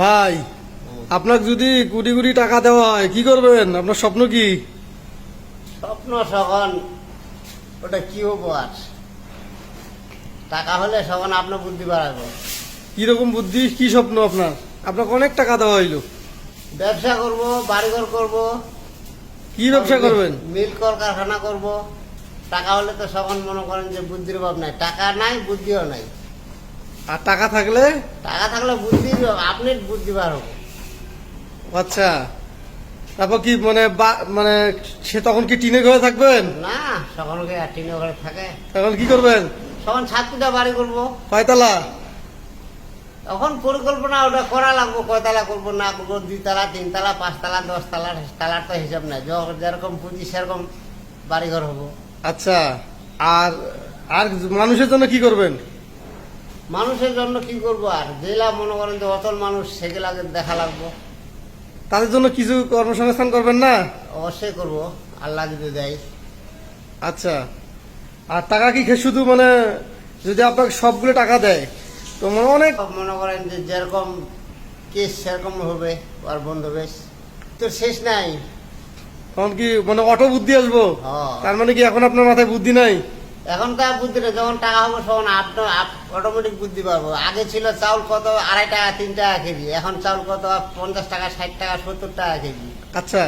ভাই আপনাকে যদি কোটি কোটি টাকা দেওয়া হয় কি করবেন? আপনার স্বপ্ন কি? স্বপ্ন সখন ওটা কি উপহার? টাকা হলে সখন আপনার বুদ্ধি বাড়াবো। কীরকম বুদ্ধি? কি স্বপ্ন আপনার? আপনাকে অনেক টাকা দেওয়া হইল। ব্যবসা করব বাড়িঘর করব। কি ব্যবসা করবেন? মিল কলকারখানা করব। টাকা হলে তো সখন মনে করেন যে বুদ্ধির অভাব নাই। টাকা নাই বুদ্ধিও নাই। আর টাকা থাকলে? টাকা থাকলে বুদ্ধি আপনি বুদ্ধি বার হব আচ্ছা। তারপর কি মানে মানে সে তখন কি টিনে ঘরে থাকবেন? না আর টিনে ঘরে থাকে? তখন কি করবেন? সখন ছাত্রীটা বাড়ি করব। কয়তলা? তখন পরিকল্পনা ওটা করা লাগবো কয়তলা করব না করব দুইতলা তিনতলা পাঁচতলা দশতলা তালার তো হিসাব নাই। যেরকম পুঁজি সেরকম বাড়িঘর হব। আচ্ছা। আর আর মানুষের জন্য কি করবেন? মানুষের জন্য কি করব? আর জেলা মনে করেন যে অতল মানুষ সেগুলাকে দেখা লাগবো। তাদের জন্য কিছু কর্মসংস্থান করবেন না? অবশ্যই করব। আল্লাহ যদি দেয়। আচ্ছা। আর টাকা কি শুধু মানে যদি আপনাকে সবগুলো টাকা দেয় তো মানে অনেক মনে করেন যে যেরকম কেস সেরকম হবে আর বন্ধু বেশ। তো শেষ নাই। তখন কি মানে অটো বুদ্ধি আসব? হ্যাঁ। তার মানে কি এখন আপনার মাথায় বুদ্ধি নাই? এখন তো আর বুদ্ধি নেই যখন টাকা হবে তখন আপনার অটোমেটিক বুদ্ধি পারব আগে ছিল চাউল কত আড়াই টাকা তিন টাকা কেজি। এখন চাউল কত পঞ্চাশ টাকা ষাট টাকা সত্তর টাকা কেজি। আচ্ছা।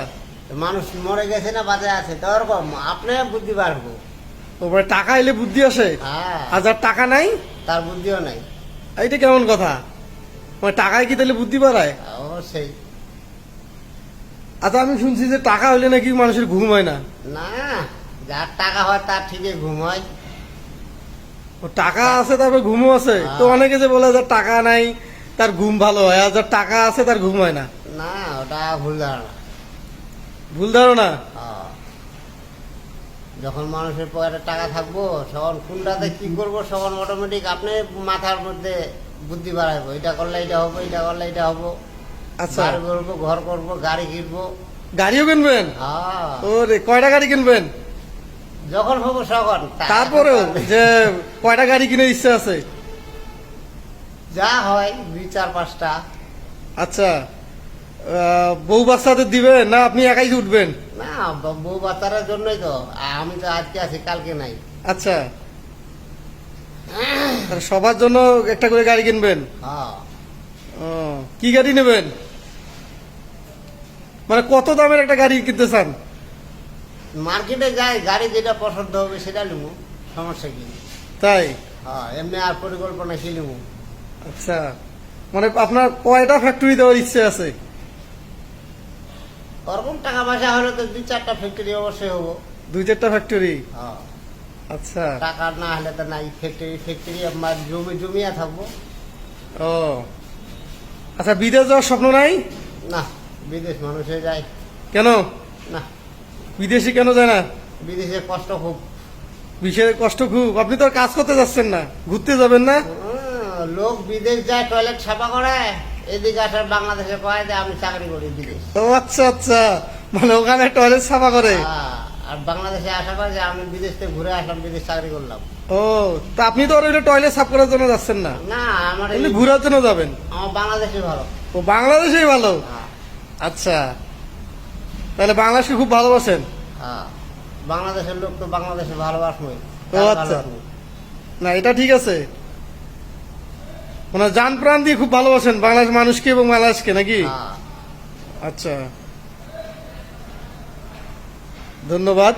মানুষ মরে গেছে না বাজে আছে তো ওরকম আপনি বুদ্ধি পারব ওপরে টাকা এলে বুদ্ধি আসে? হ্যাঁ। আর যার টাকা নাই? তার বুদ্ধিও নাই। এইটা কেমন কথা? মানে টাকায় কি তাহলে বুদ্ধি বাড়ায়? অবশ্যই আচ্ছা আমি শুনছি যে টাকা হলে নাকি মানুষের ঘুম হয় না। না। যার টাকা হয় তার ঠিকই ঘুম হয়। ও টাকা আছে তারপর ঘুমও আছে। তো অনেকে যে বলে যার টাকা নাই তার ঘুম ভালো হয় আর যার টাকা আছে তার ঘুম হয় না। না ওটা ভুল ধারণা। ভুল ধারণা? হ্যাঁ। যখন মানুষের পকেটে টাকা থাকব তখন কোনটাতে কি করব তখন অটোমেটিক আপনি মাথার মধ্যে বুদ্ধি বাড়াইবো। এটা করলে এটা হব এটা করলে এটা হব। আচ্ছা। বাড়ি করব ঘর করব গাড়ি কিনবো। গাড়িও কিনবেন? হ্যাঁ। ও রে কয়টা গাড়ি কিনবেন? যখন হব তখন। তারপরেও যে কয়টা গাড়ি কিনে ইচ্ছে আছে? যা হয় দুই চার পাঁচটা। আচ্ছা বউ বাচ্চাদের দিবেন না আপনি একাই উঠবেন? না বউ বাচ্চার জন্যই তো। আমি তো আজকে আছি কালকে নাই। আচ্ছা সবার জন্য একটা করে গাড়ি কিনবেন? হ্যাঁ। কি গাড়ি নেবেন? মানে কত দামের একটা গাড়ি কিনতে চান? মার্কেটে যাই গাড়ি যেটা পছন্দ হবে সেটা নিবো সমস্যা কি? তাই? হ্যাঁ এমনি আর পরিকল্পনা কি নিবো? আচ্ছা মানে আপনার কয়টা ফ্যাক্টরি দেওয়ার ইচ্ছে আছে? ওরকম টাকা পয়সা হলে তো দুই চারটা ফ্যাক্টরি অবশ্যই হব। দুই চারটা ফ্যাক্টরি হ্যাঁ। আচ্ছা। টাকা না হলে তো নাই ফ্যাক্টরি ফ্যাক্টরি আমার জমি জমিয়া থাকব। ও। আচ্ছা বিদেশ যাওয়ার স্বপ্ন নাই? না বিদেশ মানুষে যায়। কেন? না। বিদেশি কেন যায় না? বিদেশে কষ্ট খুব। বিশেষ কষ্ট খুব। আপনি তো কাজ করতে যাচ্ছেন না। ঘুরতে যাবেন না? লোক বিদেশ যায় টয়লেট সাফা করে এদিকে আসার বাংলাদেশে পায় যে আমি চাকরি করি বিদেশ। ও আচ্ছা আচ্ছা। মানে ওখানে টয়লেট সাফা করে। আর বাংলাদেশে আসার করে যে আমি বিদেশ থেকে ঘুরে আসলাম বিদেশ চাকরি করলাম। ও তা আপনি তো আর টয়লেট সাফ করার জন্য যাচ্ছেন না? না আমার ঘোরার জন্য যাবেন? আমার বাংলাদেশে ভালো। ও বাংলাদেশেই ভালো? হ্যাঁ, আচ্ছা। তাহলে বাংলাদেশকে খুব ভালোবাসেন? হ্যাঁ। বাংলাদেশের লোক তো বাংলাদেশে ভালোবাসমই ও আচ্ছা। না এটা ঠিক আছে। মানে যান প্রাণ দিয়ে খুব ভালোবাসেন বাংলাদেশ মানুষকে এবং বাংলাদেশকে নাকি? হ্যাঁ। আচ্ছা। ধন্যবাদ।